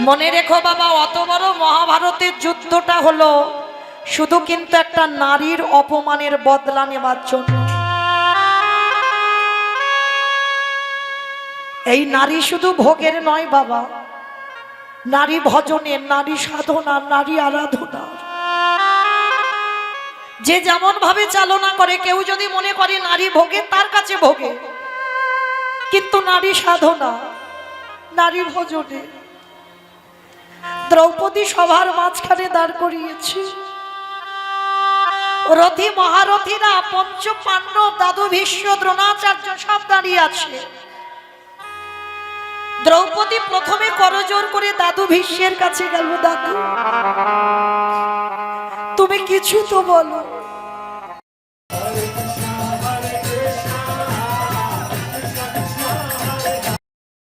মনে রেখো বাবা, অত বড় মহাভারতের যুদ্ধটা হলো শুধু কিন্তু একটা নারীর অপমানের বদলা নেবার জন্য। এই নারী শুধু ভোগের নয় বাবা, নারী ভজনের, নারী সাধনা নারী আরাধনা যে যেমন ভাবে চালনা করে, কেউ যদি মনে করে নারী ভোগে, তার কাছে ভোগে। কিন্তু নারী সাধনা, নারী ভজনে দ্রৌপদী সভার মাঝখানে দাঁড় করিয়েছে। রথী মহারথীরা পঞ্চ পাণ্ডব দাদু ভীষ্ম দ্রোণাচার্য সব দাঁড়িয়ে আছে। দ্রৌপদী প্রথমে করজোর করে দাদু ভীষ্মের কাছে গেল, দাদু, তুমি কিছু তো বলো।